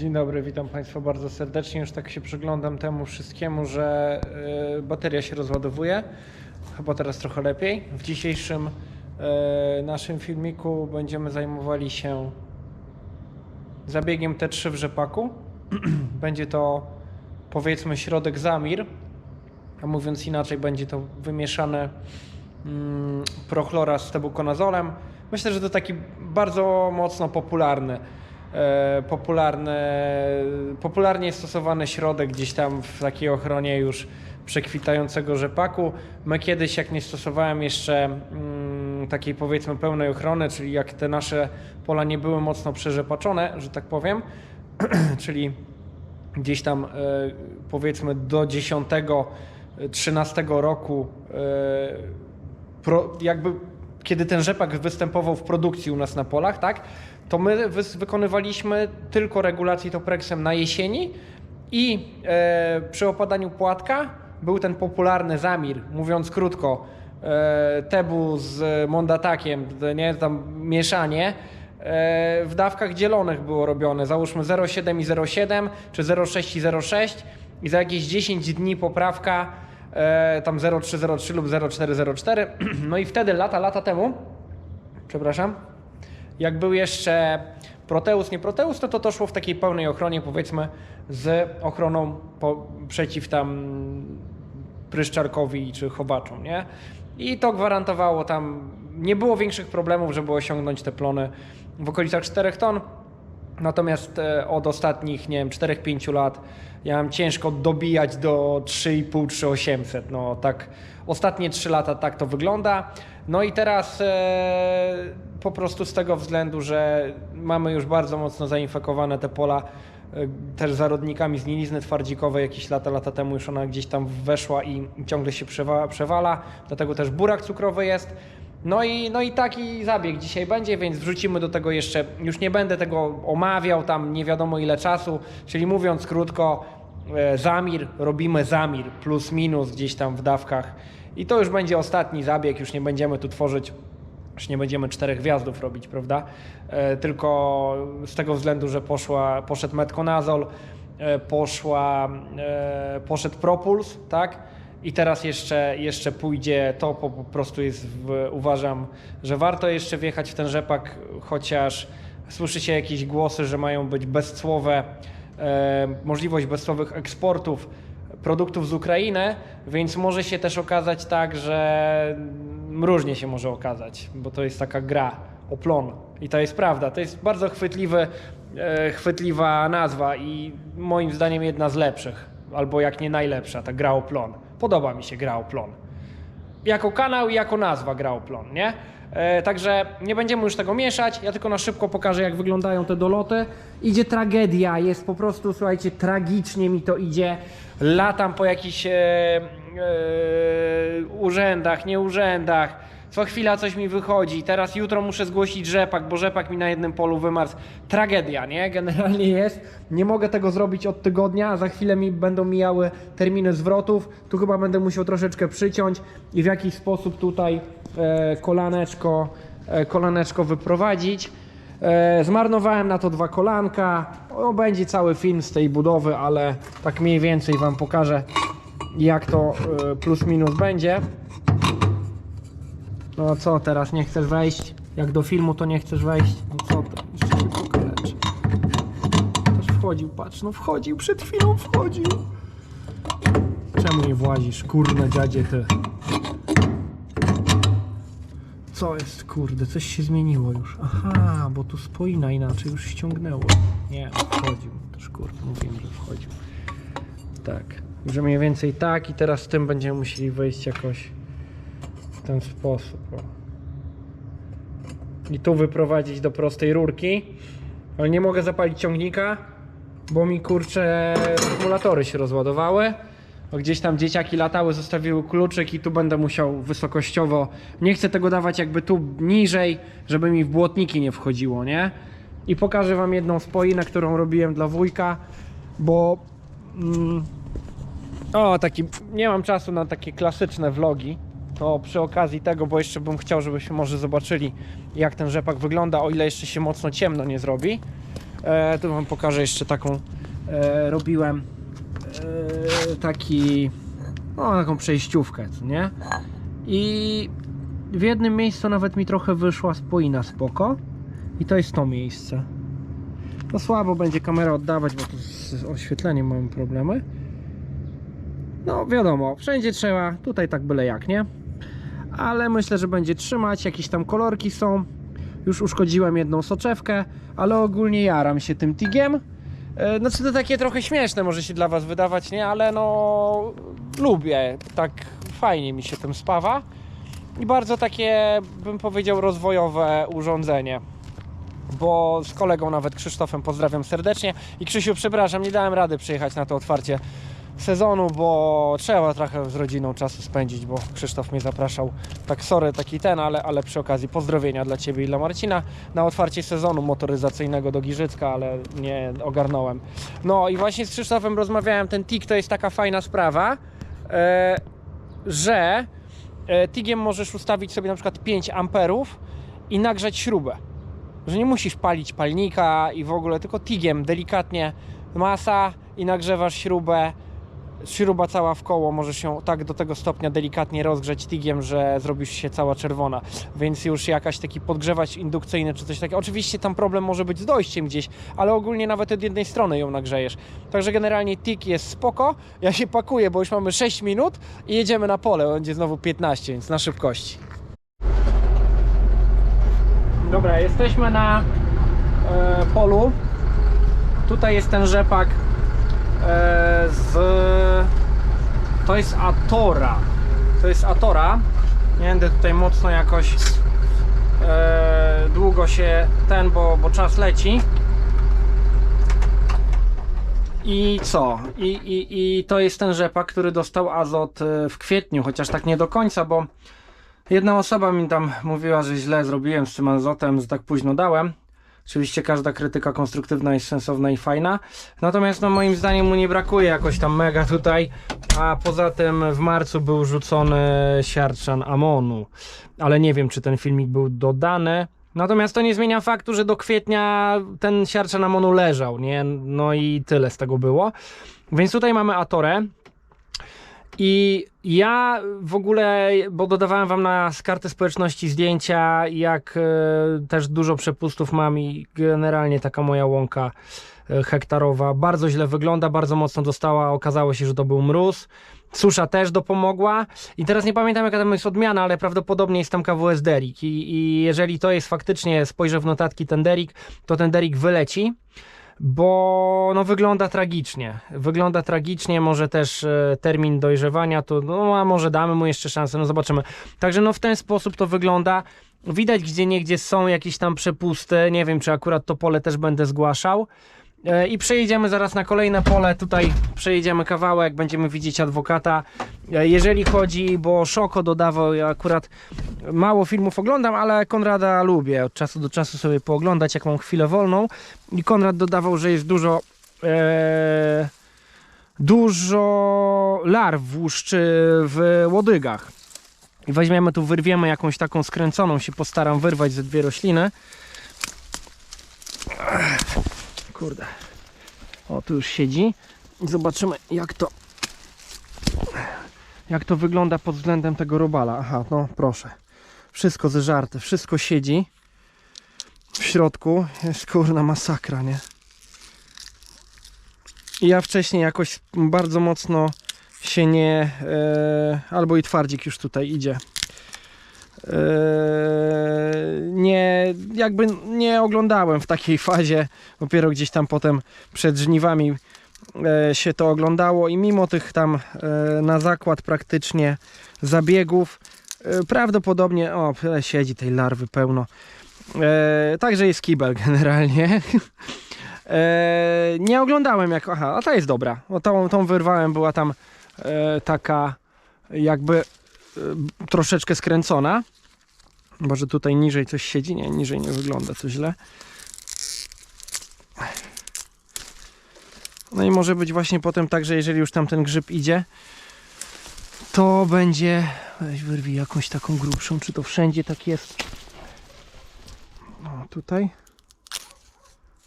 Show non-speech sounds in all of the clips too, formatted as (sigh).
Dzień dobry, witam Państwa bardzo serdecznie. Już tak się przyglądam temu wszystkiemu, że y, bateria się rozładowuje. Chyba teraz trochę lepiej. W dzisiejszym y, naszym filmiku będziemy zajmowali się zabiegiem T3 w rzepaku. (clears throat) będzie to powiedzmy środek Zamir, a mówiąc inaczej, będzie to wymieszane mm, prochlora z tebukonazolem. Myślę, że to taki bardzo mocno popularny, e, popularny, popularnie stosowany środek gdzieś tam w takiej ochronie już przekwitającego rzepaku. My kiedyś, jak nie stosowałem jeszcze mm, takiej powiedzmy pełnej ochrony, czyli jak te nasze pola nie były mocno przerzepaczone, że tak powiem, (clears throat) czyli gdzieś tam e, powiedzmy do 10, 13 roku, e, pro, jakby kiedy ten rzepak występował w produkcji u nas na polach, tak, to my wykonywaliśmy tylko regulację topreksem na jesieni i e, przy opadaniu płatka był ten popularny zamir, mówiąc krótko, e, tebu z mondatakiem, nie, tam mieszanie, e, w dawkach dzielonych było robione, załóżmy 0,7 i 0,7, czy 0,6 i 0,6 i za jakieś 10 dni poprawka e, tam 0,303 lub 0,404. (clears throat) No i wtedy lata, lata temu, przepraszam, jak był jeszcze Proteus, nie Proteus, no to to szło w takiej pełnej ochronie, powiedzmy, z ochroną po, przeciw tam pryszczarkowi czy chowaczom, nie? I to gwarantowało tam, nie było większych problemów, żeby osiągnąć te plony w okolicach 4 ton. Natomiast e, od ostatnich, nie wiem, 4-5 lat ja mam ciężko dobijać do 3,5-3,800. No tak, ostatnie 3 lata tak to wygląda. No i teraz e, po prostu z tego względu, że mamy już bardzo mocno zainfekowane te pola e, też zarodnikami z nilizny twardzikowej, jakieś lata, lata temu już ona gdzieś tam weszła i ciągle się przewa- przewala, dlatego też burak cukrowy jest. No i, no i taki zabieg dzisiaj będzie, więc wrzucimy do tego jeszcze, już nie będę tego omawiał tam nie wiadomo ile czasu, czyli mówiąc krótko, e, zamir, robimy zamir plus minus gdzieś tam w dawkach i to już będzie ostatni zabieg, już nie będziemy tu tworzyć już nie będziemy czterech gwiazdów robić, prawda? E, tylko z tego względu, że poszła, poszedł metconazol, e, poszła, e, poszedł propuls, tak? I teraz jeszcze, jeszcze pójdzie to, po, prostu jest, w, uważam, że warto jeszcze wjechać w ten rzepak, chociaż słyszy się jakieś głosy, że mają być bezcłowe, możliwość bezcłowych eksportów produktów z Ukrainy, więc może się też okazać tak, że różnie się może okazać, bo to jest taka gra o plon. I to jest prawda. To jest bardzo chwytliwy, e, chwytliwa nazwa i moim zdaniem jedna z lepszych, albo jak nie najlepsza, ta gra o plon. Podoba mi się gra o plon. Jako kanał i jako nazwa gra o plon, nie? E, także nie będziemy już tego mieszać. Ja tylko na szybko pokażę, jak wyglądają te doloty. Idzie tragedia, jest po prostu, słuchajcie, tragicznie mi to idzie. Latam po jakichś e, e, urzędach, nie urzędach. Co chwila coś mi wychodzi. Teraz jutro muszę zgłosić rzepak, bo rzepak mi na jednym polu wymarzł. Tragedia, nie? Generalnie jest. Nie mogę tego zrobić od tygodnia, za chwilę mi będą mijały terminy zwrotów. Tu chyba będę musiał troszeczkę przyciąć i w jakiś sposób tutaj e, kolaneczko, e, kolaneczko wyprowadzić. E, zmarnowałem na to dwa kolanka. O, będzie cały film z tej budowy, ale tak mniej więcej Wam pokażę, jak to e, plus minus będzie. No co teraz, nie chcesz wejść? Jak do filmu to nie chcesz wejść? No co to? Jeszcze się pokaleczy. Też wchodził, patrz, no wchodził, przed chwilą wchodził. Czemu nie włazisz, kurde dziadzie ty? Co jest, kurde, coś się zmieniło już. Aha, bo tu spoina inaczej już ściągnęło. Nie, wchodził, też kurde, mówiłem, że wchodził. Tak, że mniej więcej tak i teraz z tym będziemy musieli wejść jakoś ten sposób. I tu wyprowadzić do prostej rurki. Ale nie mogę zapalić ciągnika, bo mi kurcze akumulatory się rozładowały. Gdzieś tam dzieciaki latały, zostawiły kluczyk i tu będę musiał wysokościowo. Nie chcę tego dawać jakby tu niżej, żeby mi w błotniki nie wchodziło, nie? I pokażę wam jedną spoinę, którą robiłem dla wujka, bo. Mm, o, taki. Nie mam czasu na takie klasyczne vlogi. To przy okazji tego, bo jeszcze bym chciał, żebyśmy może zobaczyli, jak ten rzepak wygląda, o ile jeszcze się mocno ciemno nie zrobi. E, tu wam pokażę jeszcze taką. E, robiłem e, taki. No, taką przejściówkę, nie? I w jednym miejscu nawet mi trochę wyszła spoina spoko. I to jest to miejsce. No słabo będzie kamera oddawać, bo tu z oświetleniem mamy problemy. No wiadomo, wszędzie trzeba, tutaj tak byle jak, nie? Ale myślę, że będzie trzymać, jakieś tam kolorki są. Już uszkodziłem jedną soczewkę, ale ogólnie jaram się tym tigiem. E, Znaczy to takie trochę śmieszne może się dla was wydawać, nie? Ale no lubię, tak fajnie mi się tym spawa. I bardzo takie, bym powiedział, rozwojowe urządzenie bo z kolegą nawet Krzysztofem pozdrawiam serdecznie. I Krzysiu, przepraszam, nie dałem rady przyjechać na to otwarcie sezonu, bo trzeba trochę z rodziną czasu spędzić, bo Krzysztof mnie zapraszał. Tak, sorry, taki ten, ale, ale przy okazji pozdrowienia dla Ciebie i dla Marcina na otwarcie sezonu motoryzacyjnego do Giżycka, ale nie ogarnąłem. No i właśnie z Krzysztofem rozmawiałem, ten TIG to jest taka fajna sprawa, e, że e, TIGiem możesz ustawić sobie na przykład 5 amperów i nagrzać śrubę że nie musisz palić palnika i w ogóle, tylko tigiem delikatnie masa i nagrzewasz śrubę. Śruba cała w koło może się tak do tego stopnia delikatnie rozgrzeć tigiem, że zrobisz się cała czerwona. Więc już jakaś taki podgrzewacz indukcyjny czy coś takiego. Oczywiście tam problem może być z dojściem gdzieś, ale ogólnie nawet od jednej strony ją nagrzejesz. Także generalnie TIG jest spoko. Ja się pakuję, bo już mamy 6 minut i jedziemy na pole. Będzie znowu 15, więc na szybkości. Dobra, jesteśmy na e, polu. Tutaj jest ten rzepak z. To jest Atora. To jest Atora. Nie będę tutaj mocno jakoś e, długo się ten, bo, bo czas leci. I co? I, i, I to jest ten rzepak, który dostał azot e, w kwietniu, chociaż tak nie do końca, bo Jedna osoba mi tam mówiła, że źle zrobiłem z tym azotem, że tak późno dałem. Oczywiście każda krytyka konstruktywna jest sensowna i fajna. Natomiast no, moim zdaniem mu nie brakuje jakoś tam mega tutaj. A poza tym w marcu był rzucony siarczan amonu. Ale nie wiem, czy ten filmik był dodany. Natomiast to nie zmienia faktu, że do kwietnia ten siarczan amonu leżał, nie? No i tyle z tego było. Więc tutaj mamy Atorę. I ja w ogóle, bo dodawałem wam na kartę społeczności zdjęcia, jak e, też dużo przepustów mam i generalnie taka moja łąka e, hektarowa. Bardzo źle wygląda, bardzo mocno dostała, okazało się, że to był mróz. Susza też dopomogła. I teraz nie pamiętam jaka tam jest odmiana, ale prawdopodobnie jest tam KWS Derik I, i jeżeli to jest faktycznie, spojrzę w notatki ten Derik, to ten Derik wyleci bo no, wygląda tragicznie. Wygląda tragicznie, może też e, termin dojrzewania, to no, a może damy mu jeszcze szansę, no zobaczymy. Także no w ten sposób to wygląda. Widać gdzie niegdzie są jakieś tam przepusty, nie wiem czy akurat to pole też będę zgłaszał. E, I przejedziemy zaraz na kolejne pole. Tutaj przejedziemy kawałek, będziemy widzieć adwokata. E, Jeżeli chodzi, bo Szoko dodawał, ja akurat mało filmów oglądam, ale Konrada lubię od czasu do czasu sobie pooglądać, jak mam chwilę wolną. I Konrad dodawał, że jest dużo. E, dużo larw włuszczy w łodygach. I weźmiemy tu, wyrwiemy jakąś taką skręconą, się postaram wyrwać ze dwie rośliny. Kurde. O, tu już siedzi. Zobaczymy, jak to. Jak to wygląda pod względem tego robala. Aha, no proszę. Wszystko zeżarte, wszystko siedzi. W środku jest kurna masakra, nie? I ja wcześniej jakoś bardzo mocno się nie. E, albo i twardzik już tutaj idzie. E, nie, jakby nie oglądałem w takiej (laughs) fazie. Dopiero gdzieś tam potem przed żniwami e, się to oglądało i mimo tych tam e, na zakład praktycznie zabiegów prawdopodobnie o siedzi tej larwy pełno. Także jest kibel (laughs) generalnie. Nie oglądałem jak aha, a ta jest dobra. Tą, tą wyrwałem była tam taka jakby troszeczkę skręcona Chyba, że tutaj niżej coś siedzi. Nie, niżej nie wygląda to źle. No i może być właśnie potem tak, że jeżeli już tam ten grzyb idzie, to będzie. Weź jakąś taką grubszą. Czy to wszędzie tak jest? O, tutaj.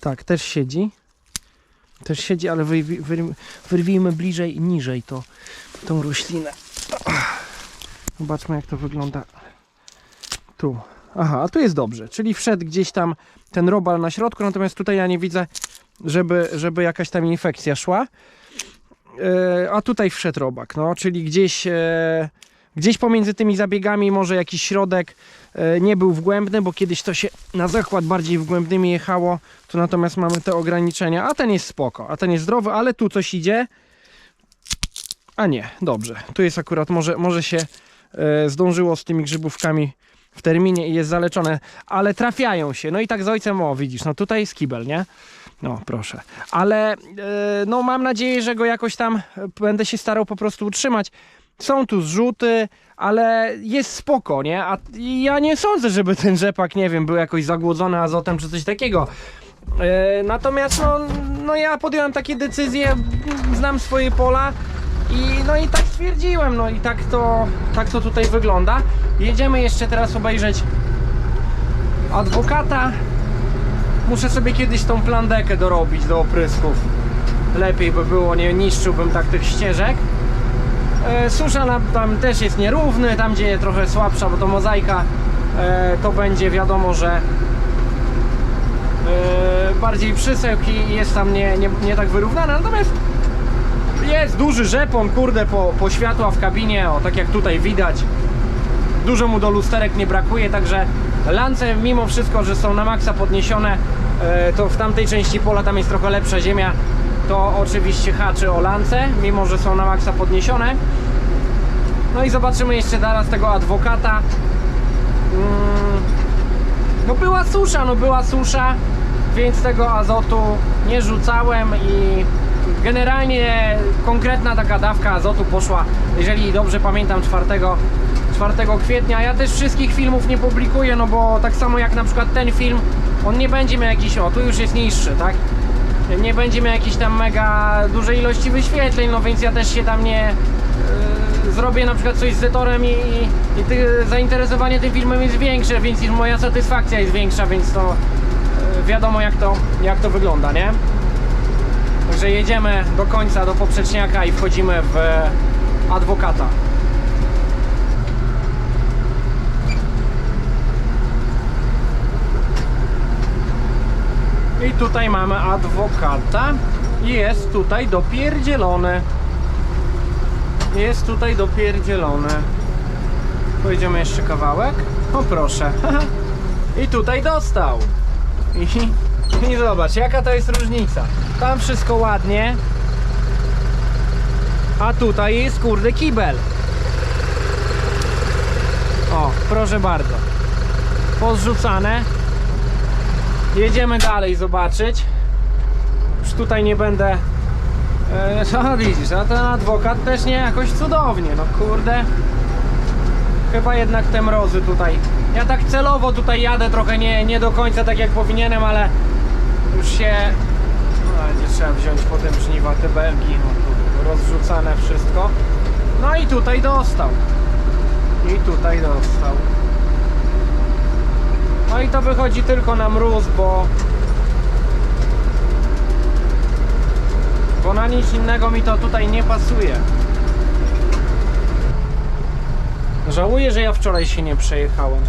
Tak, też siedzi. Też siedzi, ale wyrwi, wyrwi, wyrwijmy bliżej i niżej to, tą roślinę. Zobaczmy jak to wygląda. Tu. Aha, a tu jest dobrze, czyli wszedł gdzieś tam ten robal na środku, natomiast tutaj ja nie widzę, żeby, żeby jakaś tam infekcja szła. E, a tutaj wszedł robak, no, czyli gdzieś, e, gdzieś pomiędzy tymi zabiegami może jakiś środek e, nie był wgłębny, bo kiedyś to się na zakład bardziej wgłębnymi jechało, tu natomiast mamy te ograniczenia, a ten jest spoko, a ten jest zdrowy, ale tu coś idzie, a nie, dobrze, tu jest akurat, może, może się zdążyło z tymi grzybówkami w terminie i jest zaleczone, ale trafiają się, no i tak z ojcem, o widzisz, no tutaj jest kibel, nie? No, proszę. Ale e, no mam nadzieję, że go jakoś tam e, będę się starał po prostu utrzymać. Są tu zrzuty, ale jest spoko, nie? A ja nie sądzę, żeby ten rzepak, nie wiem, był jakoś zagłodzony azotem czy coś takiego. E, natomiast no, no ja podjąłem takie decyzje, znam swoje pola i no i tak stwierdziłem, no i tak to, tak to tutaj wygląda. Jedziemy jeszcze teraz obejrzeć adwokata. Muszę sobie kiedyś tą plandekę dorobić do oprysków. Lepiej by było, nie niszczyłbym tak tych ścieżek. E, susza tam też jest nierówny, tam gdzie trochę słabsza, bo to mozaika, e, to będzie wiadomo, że e, bardziej przysełk i jest tam nie, nie, nie tak wyrównana. Natomiast jest duży rzepon, kurde, po, po światła w kabinie, o tak jak tutaj widać. Dużo mu do lusterek nie brakuje, także lance mimo wszystko, że są na maksa podniesione, e, to w tamtej części pola tam jest trochę lepsza ziemia, to oczywiście haczy o lance, mimo że są na maksa podniesione. No i zobaczymy jeszcze teraz tego adwokata. Mm, No była susza, no była susza, więc tego azotu nie rzucałem i generalnie konkretna taka dawka azotu poszła, jeżeli dobrze pamiętam, 4, 4 kwietnia. Ja też wszystkich filmów nie publikuję, no bo tak samo jak na przykład ten film, on nie będzie miał jakiś, o tu już jest niższy, tak? Nie będzie miał jakiejś tam mega dużej ilości wyświetleń, no więc ja też się tam nie yy, zrobię na przykład coś z Zetorem i, i, i ty, zainteresowanie tym filmem jest większe, więc moja satysfakcja jest większa, więc to yy, wiadomo jak to, jak to wygląda, nie? Także jedziemy do końca, do poprzeczniaka i wchodzimy w adwokata. I tutaj mamy adwokata. Jest tutaj dopierdzielony. Jest tutaj dopierdzielony. Pojedziemy jeszcze kawałek. O proszę. (laughs) I tutaj dostał. I, I zobacz, jaka to jest różnica. Tam wszystko ładnie. A tutaj jest kurde kibel. O, proszę bardzo. Pozrzucane. Jedziemy dalej zobaczyć. Już tutaj nie będę. E, (laughs) no widzisz, a ten adwokat też nie jakoś cudownie. No kurde. Chyba jednak te mrozy tutaj. Ja tak celowo tutaj jadę trochę nie, nie do końca tak jak powinienem, ale już się. No, będzie trzeba wziąć potem żniwa te belgi. No, rozrzucane wszystko. No i tutaj dostał. I tutaj dostał. No i to wychodzi tylko na mróz, bo bo na nic innego mi to tutaj nie pasuje. Żałuję, że ja wczoraj się nie przejechałem.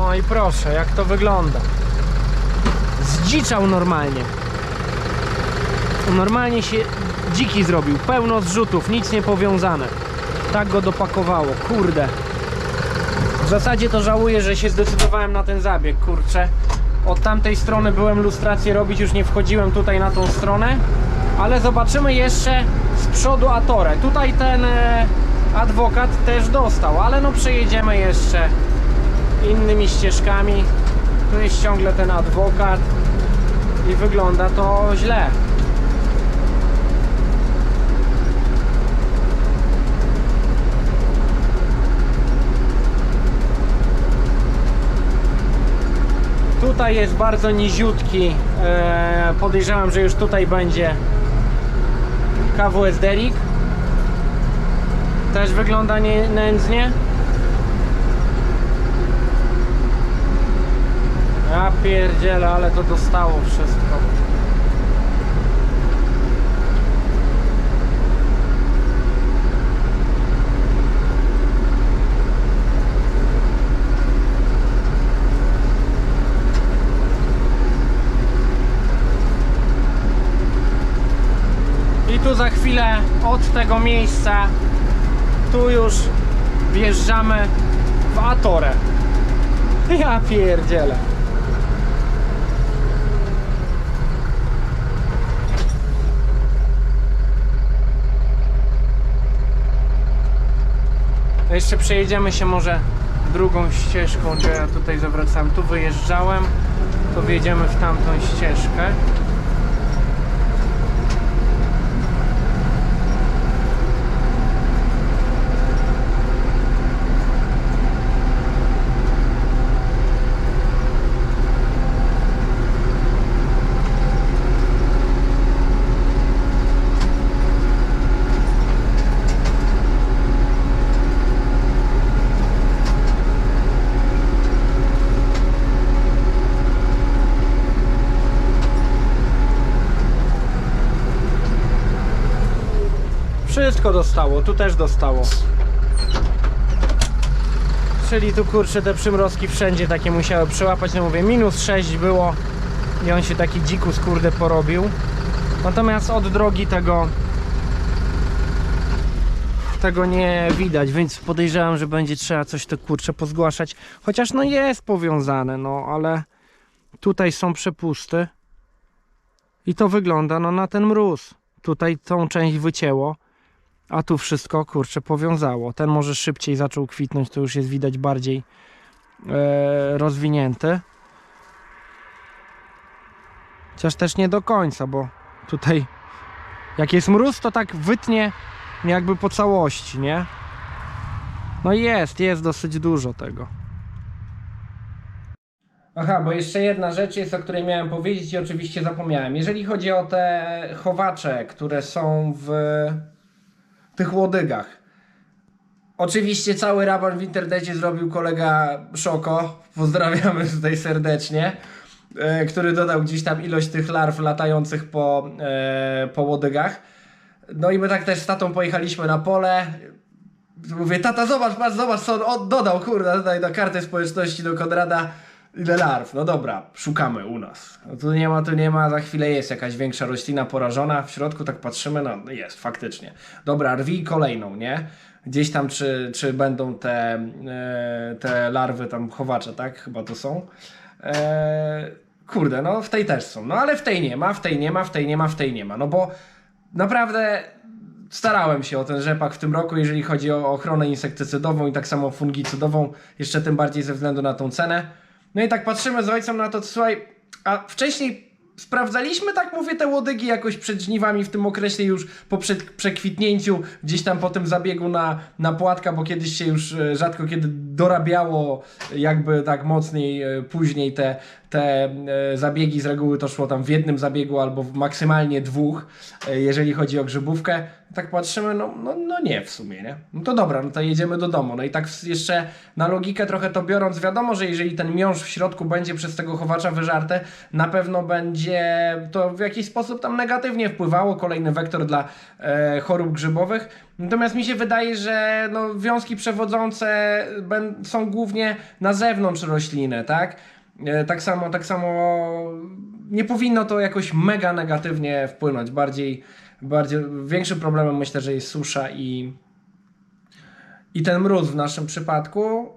O i proszę, jak to wygląda. Zdziczał normalnie. Normalnie się dziki zrobił, pełno zrzutów, nic nie powiązane. Tak go dopakowało, kurde. W zasadzie to żałuję, że się zdecydowałem na ten zabieg, kurczę. Od tamtej strony byłem lustrację robić, już nie wchodziłem tutaj na tą stronę. Ale zobaczymy jeszcze z przodu Atorę. Tutaj ten e, adwokat też dostał, ale no przejedziemy jeszcze innymi ścieżkami. Tu jest ciągle ten adwokat i wygląda to źle. Tutaj jest bardzo niziutki. E, podejrzewam, że już tutaj będzie KWS Derik. Też wygląda nie, nędznie. Ja pierdzielę, ale to dostało wszystko. I tu za chwilę od tego miejsca tu już wjeżdżamy w Atorę. Ja pierdzielę. To Jeszcze przejedziemy się może drugą ścieżką, gdzie ja tutaj zawracałem. Tu wyjeżdżałem, to wjedziemy w tamtą ścieżkę. Wszystko dostało, tu też dostało. Czyli tu kurczę te przymrozki wszędzie takie musiały przełapać. No mówię, minus 6 było i on się taki dzikus kurde porobił. Natomiast od drogi tego tego nie widać, więc podejrzewam, że będzie trzeba coś to kurczę pozgłaszać. Chociaż no jest powiązane, no ale tutaj są przepusty i to wygląda no na ten mróz. Tutaj tą część wycięło. A tu wszystko, kurczę, powiązało. Ten może szybciej zaczął kwitnąć, to już jest widać bardziej e, rozwinięty. Chociaż też nie do końca, bo tutaj jak jest mróz, to tak wytnie jakby po całości, nie? No jest, jest dosyć dużo tego. Aha, bo jeszcze jedna rzecz jest, o której miałem powiedzieć i oczywiście zapomniałem. Jeżeli chodzi o te chowacze, które są w tych łodygach. Oczywiście cały raban w internecie zrobił kolega Szoko, pozdrawiamy tutaj serdecznie, e, który dodał gdzieś tam ilość tych larw latających po, e, po łodygach. No i my tak też z tatą pojechaliśmy na pole. Mówię, tata zobacz, patrz, zobacz co on od- dodał, kurde, tutaj na kartę społeczności do Konrada. Ile larw? No dobra, szukamy u nas. No tu nie ma, tu nie ma, za chwilę jest jakaś większa roślina porażona. W środku tak patrzymy, no jest, faktycznie. Dobra, rwij kolejną, nie? Gdzieś tam, czy, czy będą te, e, te larwy tam chowacze, tak? Chyba to są. E, kurde, no w tej też są. No ale w tej nie ma, w tej nie ma, w tej nie ma, w tej nie ma. No bo naprawdę starałem się o ten rzepak w tym roku, jeżeli chodzi o ochronę insektycydową i tak samo fungicydową, jeszcze tym bardziej ze względu na tą cenę. No i tak patrzymy z ojcem na to, słuchaj, a wcześniej sprawdzaliśmy, tak mówię, te łodygi jakoś przed żniwami w tym okresie już po przed, przekwitnięciu, gdzieś tam po tym zabiegu na, na płatka, bo kiedyś się już e, rzadko kiedy dorabiało jakby tak mocniej e, później te, te e, zabiegi z reguły to szło tam w jednym zabiegu albo maksymalnie dwóch, e, jeżeli chodzi o grzybówkę. Tak patrzymy, no, no, no nie w sumie, nie? No to dobra, no to jedziemy do domu. No i tak jeszcze na logikę trochę to biorąc, wiadomo, że jeżeli ten miąższ w środku będzie przez tego chowacza wyżarte, na pewno będzie to w jakiś sposób tam negatywnie wpływało, kolejny wektor dla e, chorób grzybowych. Natomiast mi się wydaje, że no, wiązki przewodzące są głównie na zewnątrz rośliny, tak? E, Tak samo, tak samo nie powinno to jakoś mega negatywnie wpłynąć. Bardziej, bardziej większym problemem myślę, że jest susza i, i ten mróz w naszym przypadku.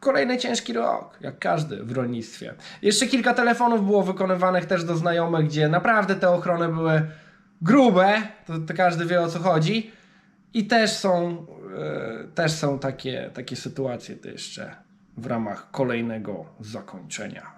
Kolejny ciężki rok, jak każdy w rolnictwie. Jeszcze kilka telefonów było wykonywanych też do znajomych, gdzie naprawdę te ochrony były grube, to, to każdy wie o co chodzi. I też są, e, też są takie, takie sytuacje to jeszcze w ramach kolejnego zakończenia.